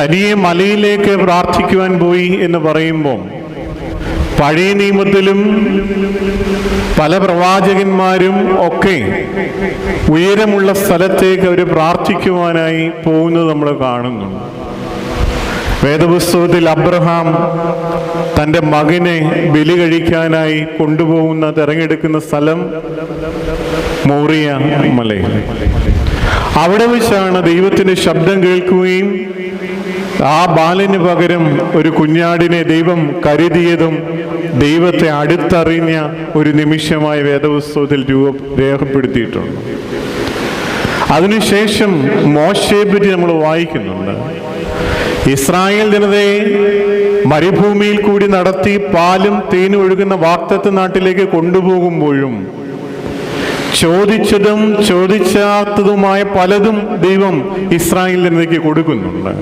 തനിയെ മലയിലേക്ക് പ്രാർത്ഥിക്കുവാൻ പോയി എന്ന് പറയുമ്പോൾ പഴയ നിയമത്തിലും പല പ്രവാചകന്മാരും ഒക്കെ ഉയരമുള്ള സ്ഥലത്തേക്ക് അവർ പ്രാർത്ഥിക്കുവാനായി പോകുന്നത് നമ്മൾ കാണുന്നു. വേദപുസ്തകത്തിൽ അബ്രഹാം തന്റെ മകനെ ബലി കഴിക്കാനായി കൊണ്ടുപോകുന്ന തിരഞ്ഞെടുക്കുന്ന സ്ഥലം മോറിയ മലയിൽ. അവിടെ വെച്ചാണ് ദൈവത്തിന്റെ ശബ്ദം കേൾക്കുകയും ആ ബാലന് പകരം ഒരു കുഞ്ഞാടിനെ ദൈവം കരുതിയതും ദൈവത്തെ അടുത്തറിഞ്ഞ ഒരു നിമിഷമായി വേദപുസ്തകത്തിൽ രൂപ രേഖപ്പെടുത്തിയിട്ടുണ്ട്. അതിനുശേഷം മോശയെ പറ്റി നമ്മൾ വായിക്കുന്നുണ്ട്. ഇസ്രായേൽ ജനതയെ മരുഭൂമിയിൽ കൂടി നടത്തി പാലും തേനും ഒഴുകുന്ന വാക്തത്വ നാട്ടിലേക്ക് കൊണ്ടുപോകുമ്പോഴും ചോദിച്ചതും ചോദിച്ചാത്തതുമായ പലതും ദൈവം ഇസ്രായേൽ ജനതയ്ക്ക് കൊടുക്കുന്നുണ്ട്.